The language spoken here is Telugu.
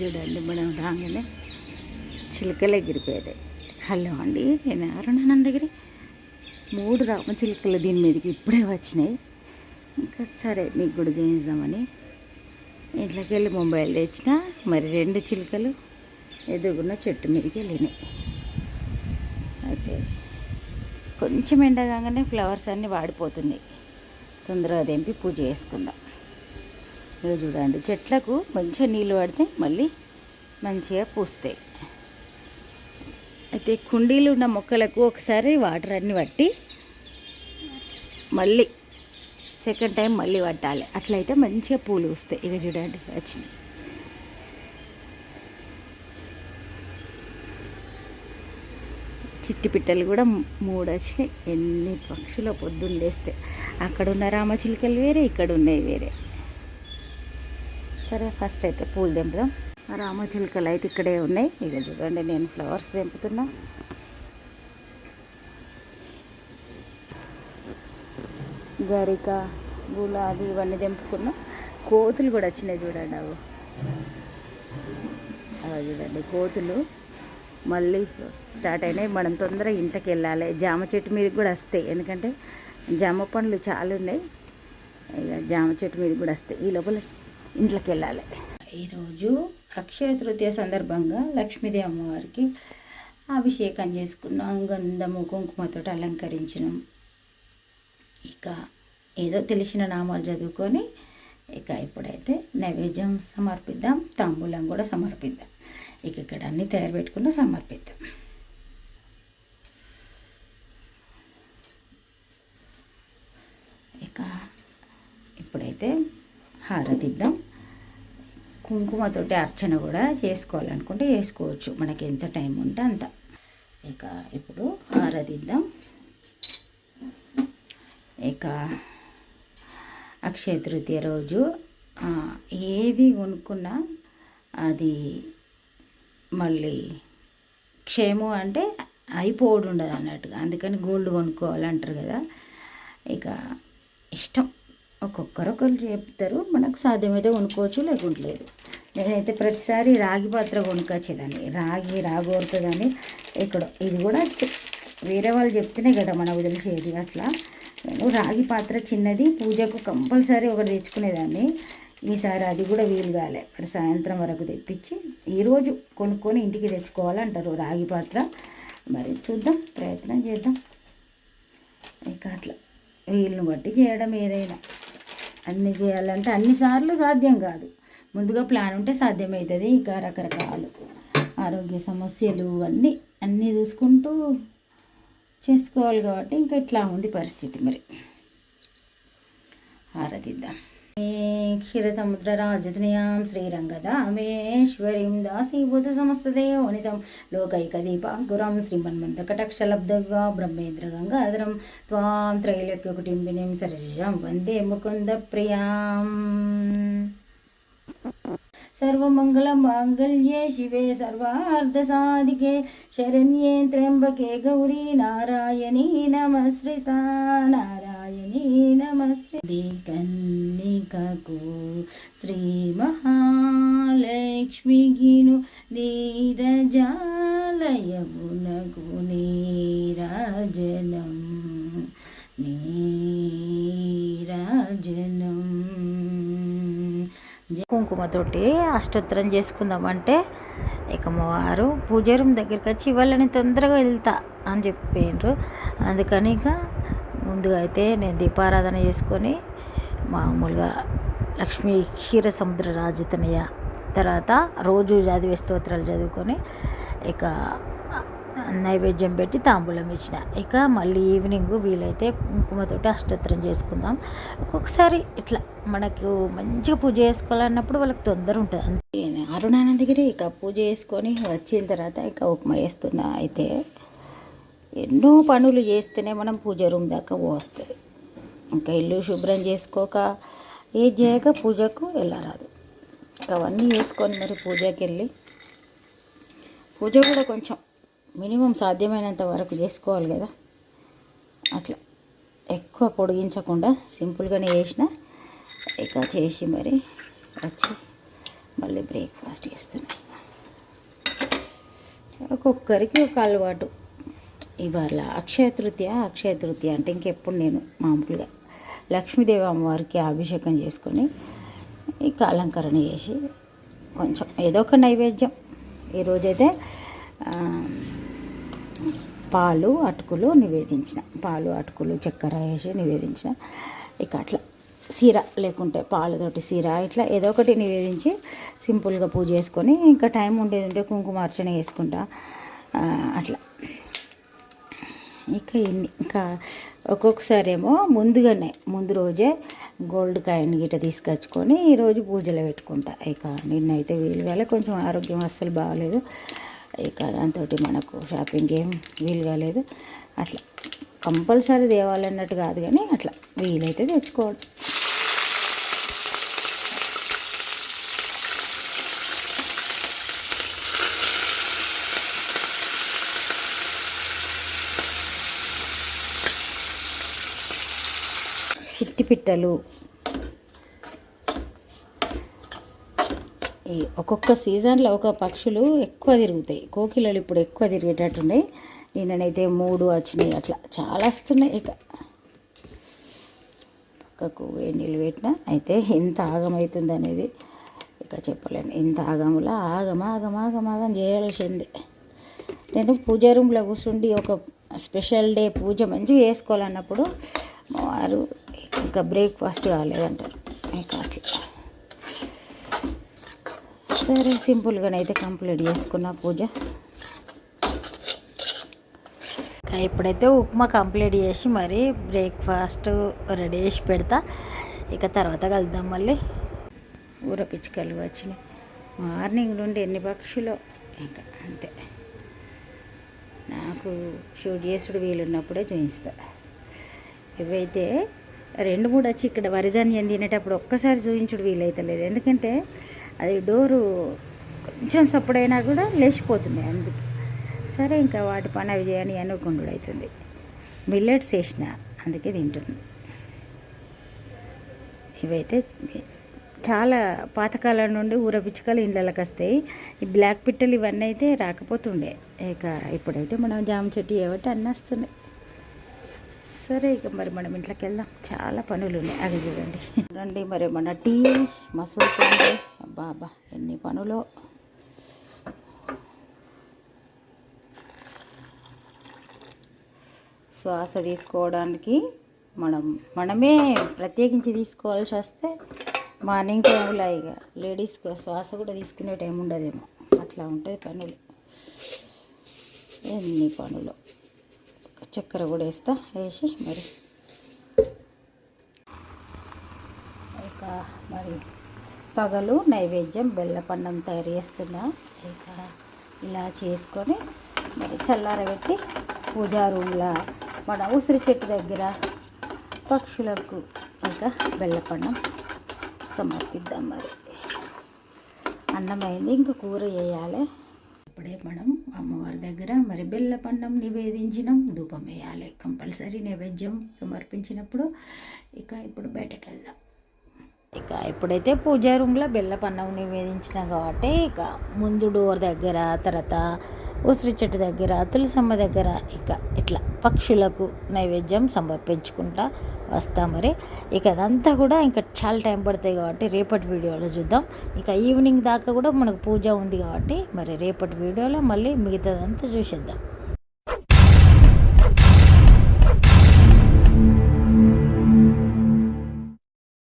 చూడండి మనం రాగానే చిలుకలు ఎగిరిపోయాయి. హలో అండి నేను ఎవరున్నాను దగ్గర? మూడు రామ చిలుకలు దీని మీదకి ఇప్పుడే వచ్చినాయి. ఇంకా సరే మీకు కూడా చేయిద్దామని ఇంట్లోకి వెళ్ళి మొబైల్ తెచ్చిన మరి రెండు చిలుకలు ఎదుగున్న చెట్టు మీదకి వెళ్ళినాయి. అయితే కొంచెం ఎండగానే ఫ్లవర్స్ అన్నీ వాడిపోతున్నాయి. తొందరగా తెంపి పూజ చేసుకుందాం. ఇక చూడండి. చెట్లకు మంచిగా నీళ్ళు పడితే మళ్ళీ మంచిగా పూస్తాయి. అయితే కుండీలు ఉన్న మొక్కలకు ఒకసారి వాటర్ అన్ని పట్టి మళ్ళీ సెకండ్ టైం మళ్ళీ పట్టాలి. అట్లయితే మంచిగా పూలు వస్తాయి ఇక చూడండి. వచ్చినాయి. చిట్టి పిట్టలు కూడా మూడు వచ్చినాయి. ఎన్ని పక్షుల పొద్దున్న లేస్తే అక్కడ ఉన్న రామచిలుకలు వేరే ఇక్కడ ఉన్నాయి వేరే. సరే ఫస్ట్ అయితే పూలు తెంపుదాం. ఆ రామచిలుకలు అయితే ఇక్కడే ఉన్నాయి. ఇక చూడండి నేను ఫ్లవర్స్ తెంపుతున్నా. గరిక గులాబీ ఇవన్నీ తెంపుకున్నా. కోతులు కూడా వచ్చినాయి చూడండి అవి. అవి చూడండి కోతులు. మళ్ళీ స్టార్ట్ అయినాయి. మనం తొందరగా ఇంట్లోకి వెళ్ళాలి. జామ చెట్టు మీద కూడా వస్తాయి. ఎందుకంటే జామ పండ్లు చాలా ఉన్నాయి. ఇక జామ చెట్టు మీద కూడా వస్తాయి. ఈ లోపల ఇంట్లోకి వెళ్ళాలి ఈరోజు అక్షయ తృతీయ సందర్భంగా లక్ష్మీదేవి అమ్మవారికి అభిషేకం చేసుకున్నాం. గంధము కుంకుమతో అలంకరించినాం. ఇక ఏదో తెలిసిన నామాలు చదువుకొని ఇక ఇప్పుడైతే నైవేద్యం సమర్పిద్దాం. తాంబూలం కూడా సమర్పిద్దాం. ఇక ఇక్కడ అన్నీ తయారు పెట్టుకుని సమర్పిద్దాం. ఇక ఇప్పుడైతే హారతిద్దాం. కుంకుమతోటి అర్చన కూడా చేసుకోవాలనుకుంటే చేసుకోవచ్చు. మనకి ఎంత టైం ఉంటే అంత. ఇక ఇప్పుడు హారతిద్దాం. ఇక అక్షయ తృతీయ రోజు ఏది కొనుక్కున్నా అది మళ్ళీ క్షేము అంటే అయిపోడు ఉండదు అన్నట్టుగా అందుకని గోల్డ్ కొనుక్కోవాలంటారు కదా. ఇక ఇష్టం. ఒక్కొక్కరొకరు చెప్తారు మనకు సాధ్యమైతే కొనుక్కోవచ్చు లేకుంటే లేదు. నేనైతే ప్రతిసారి రాగి పాత్ర కొనుక్కొచ్చేదాన్ని. రాగి రాగోరుతుందని ఇక్కడ ఇది కూడా చె- వేరే వాళ్ళు చెప్తేనే కదా మనకు తెలిసేది అట్లా. నేను రాగి పాత్ర చిన్నది పూజకు కంపల్సరీ ఒకటి తెచ్చుకునేదాన్ని. ఈసారి అది కూడా వీలు కాలే. మరి సాయంత్రం వరకు తెప్పించి ఈరోజు కొనుక్కొని ఇంటికి తెచ్చుకోవాలంటారు రాగి పాత్ర. మరి చూద్దాం ప్రయత్నం చేద్దాం. ఇక అట్లా. వీళ్ళని బట్టి చేయడం ఏదైనా. అన్నీ చేయాలంటే అన్నిసార్లు సాధ్యం కాదు. ముందుగా ప్లాన్ ఉంటే సాధ్యమవుతుంది ఇంకా రకరకాలు ఆరోగ్య సమస్యలు అన్నీ అన్నీ చూసుకుంటూ చేసుకోవాలి కాబట్టి ఇంకా ఇట్లా ఉంది పరిస్థితి మరి. ఆరాధిద్దాం. క్షీరసముద్ర రాజధనయాం శ్రీరంగదామేశ్వరీం దాసీభూత సమస్తదేవనితం లోకైక దీపాంకురం శ్రీమన్మంతకటక్షలబ్ధవ్యా బ్రహ్మేంద్ర గంగాధరం త్వాం త్రైలోక్య కుటుంబినిం సరసిజం వందే ముకుంద ప్రియాం सर्वमङ्गलमाङ्गल्ये शिवे सर्वार्धसाधिके शरण्ये त्र्यम्बके गौरी नारायणी नमस्कृता नारायणी నారాయణే నమస్తే కన్నికకు శ్రీ మహాలక్ష్మిగిను నీరజాలయమునకు నీరాజనం నీరాజనం కుంకుమతోటి అష్టోత్తరం చేసుకుందామంటే ఇక వారు పూజ రూమ్ దగ్గరికి వచ్చి ఇవాళ నేను తొందరగా వెళ్తా అని చెప్పిండ్రు. అందుకని ఇక ముందుగా అయితే నేను దీపారాధన చేసుకొని మామూలుగా లక్ష్మీ క్షీర సముద్ర రాజతనయ తర్వాత రోజు చదివే స్తోత్రాలు చదువుకొని ఇక నైవేద్యం పెట్టి తాంబూలం ఇచ్చిన. ఇక మళ్ళీ ఈవినింగ్ వీలైతే కుంకుమతోటి అష్టోత్తరం చేసుకుందాం. ఒక్కొక్కసారి ఇట్లా మనకు మంచిగా పూజ చేసుకోవాలన్నప్పుడు వాళ్ళకి తొందర ఉంటుంది. అంతే అరుణానందగిరి ఇక పూజ చేసుకొని వచ్చిన తర్వాత ఇక ఉప్మా వేస్తున్నా అయితే. ఎన్నో పనులు చేస్తేనే మనం పూజ రూమ్ దాకా పోస్తుంది. ఇంకా ఇల్లు శుభ్రం చేసుకోక ఏది చేయక పూజకు వెళ్ళరాదు. అవన్నీ చేసుకొని మరి పూజకి వెళ్ళి పూజ కూడా కొంచెం మినిమం సాధ్యమైనంత వరకు చేసుకోవాలి కదా. అట్లా ఎక్కువ పొడిగించకుండా సింపుల్గానే చేసిన ఇక చేసి మరి వచ్చి మళ్ళీ బ్రేక్ఫాస్ట్ చేస్తున్నాను ఒక్కొక్కరికి ఒక అలవాటు. ఇవాళ అక్షయ తృతీయ అక్షయ తృతీయ అంటే ఇంకెప్పుడు నేను మామూలుగా లక్ష్మీదేవి అమ్మవారికి అభిషేకం చేసుకొని ఇక అలంకరణ చేసి కొంచెం ఏదో ఒక నైవేద్యం. ఈరోజైతే పాలు అటుకులు నివేదించిన. పాలు అటుకులు చక్కెర వేసి నివేదించిన. ఇక అట్లా సీర లేకుంటే పాలతోటి సీర ఇట్లా ఏదో ఒకటి నివేదించి సింపుల్గా పూజ చేసుకొని ఇంకా టైం ఉండేది ఉంటే కుంకుమార్చన వేసుకుంటా అట్లా. ఇక ఇన్ని. ఇంకా ఒక్కొక్కసారి ఏమో ముందుగానే ముందు రోజే గోల్డ్ కాయిన్ గిట్ట తీసుకొచ్చుకొని ఈరోజు పూజలో పెట్టుకుంటా. ఇక నిన్నైతే వీలు కాలే కొంచెం ఆరోగ్యం అస్సలు బాగాలేదు. ఇక దాంతో మనకు షాపింగ్ ఏం వీలు కాలేదు అట్లా కంపల్సరీ తేవాలన్నట్టు కాదు కానీ అట్లా వీలైతే తెచ్చుకోవడం చిట్టి పిట్టలు ఈ ఒక్కొక్క సీజన్లో ఒక పక్షులు ఎక్కువ తిరుగుతాయి. కోకిలలు ఇప్పుడు ఎక్కువ తిరిగేటట్టున్నాయి నిన్ననైతే మూడు వచ్చినాయి. అట్లా చాలా వస్తున్నాయి ఇక. పక్కకు వేడి నీళ్ళు పెట్టినా అయితే ఎంత ఆగమవుతుంది అనేది ఇక చెప్పలేను. ఇంత ఆగములా ఆగమ ఆగమ ఆగమ ఆగం చేయాల్సిందే. నేను పూజ రూమ్లో కూర్చుండి ఒక స్పెషల్ డే పూజ మంచిగా చేసుకోవాలన్నప్పుడు వారు ఇంకా బ్రేక్ఫాస్ట్ కాలేదంటారు. ఇక అట్లా సరే సింపుల్గానైతే కంప్లీట్ చేసుకున్న పూజ. ఇప్పుడైతే ఉప్మా కంప్లీట్ చేసి మరి బ్రేక్ఫాస్ట్ రెడీ చేసి పెడతా. ఇక తర్వాత కలుద్దాం మళ్ళీ. ఊర పిచ్చుకలు వచ్చినాయి. మార్నింగ్ నుండి ఎన్ని పక్షులు? ఇంకా అంతే. నాకు షూట్ చేసుడు వీలున్నప్పుడే చూపిస్తా. ఇవైతే రెండు మూడు వచ్చి ఇక్కడ వరిధాన్యం తినేటప్పుడు ఒక్కసారి చూపించుడు వీలైతలేదు ఎందుకంటే అది డోరు కొంచెం సప్పుడైనా కూడా లేచిపోతుంది అందుకు. సరే ఇంకా వాటి పని అవి చేయని అనుకుండు అవుతుంది. మిల్లెట్స్ వేసిన అందుకే తింటుంది. ఇవైతే చాలా పాతకాలం నుండి ఊర పిచ్చుకలు ఇండ్లకి వస్తాయి. ఈ బ్లాక్ పిట్టలు ఇవన్నీ అయితే రాకపోతుండే. ఇక ఇప్పుడైతే మనం జామ చెట్టు ఏవటి అన్నీ వస్తున్నాయి. సరే ఇక మరి మనం ఇంట్లోకి వెళ్దాం. చాలా పనులు ఉన్నాయి అది చూడండి. రండి మరి మన టీ మసూల్ బాబా ఎన్ని పనులు. శ్వాస తీసుకోవడానికి మనం మనమే ప్రత్యేకించి తీసుకోవాల్సి వస్తే మార్నింగ్ టైంలో ఇక లేడీస్ శ్వాస కూడా తీసుకునే టైం ఉండదేమో. అట్లా ఉంటుంది పనులు. ఎన్ని పనులు. చక్కెర కూడా వేస్తా వేసి మరి. ఇక మరి పగలు నైవేద్యం బెల్లపన్నం తయారు చేస్తున్నా. ఇక ఇలా చేసుకొని మరి చల్లారబెట్టి పూజా రూమ్లా మన ఉసిరి చెట్టు దగ్గర పక్షులకు ఇంకా బెల్లపన్నం సమర్పిద్దాం మరి. అన్నమైంది ఇంక ఇంకా కూర వేయాలి అప్పుడే మనం అమ్మవారి దగ్గర మరి బెల్లపన్నం నివేదించినాం. ధూపం వేయాలి. కంపల్సరీ నైవేద్యం సమర్పించినప్పుడు ఇక ఇప్పుడు బయటకు వెళ్దాం ఇక ఎప్పుడైతే పూజా రూమ్లో బెల్ల పండం నివేదించినా కాబట్టి ఇక ముందు డోర్ దగ్గర తర్వాత ఉసిరి చెట్టు దగ్గర తులసమ్మ దగ్గర ఇక ఇట్లా పక్షులకు నైవేద్యం సమర్పించుకుంటా వస్తాం మరి. ఇక అదంతా కూడా ఇంకా చాలా టైం పడతాయి కాబట్టి రేపటి వీడియోలో చూద్దాం. ఇక ఈవినింగ్ దాకా కూడా మనకు పూజ ఉంది కాబట్టి మరి రేపటి వీడియోలో మళ్ళీ మిగతాదంతా చూసేద్దాం.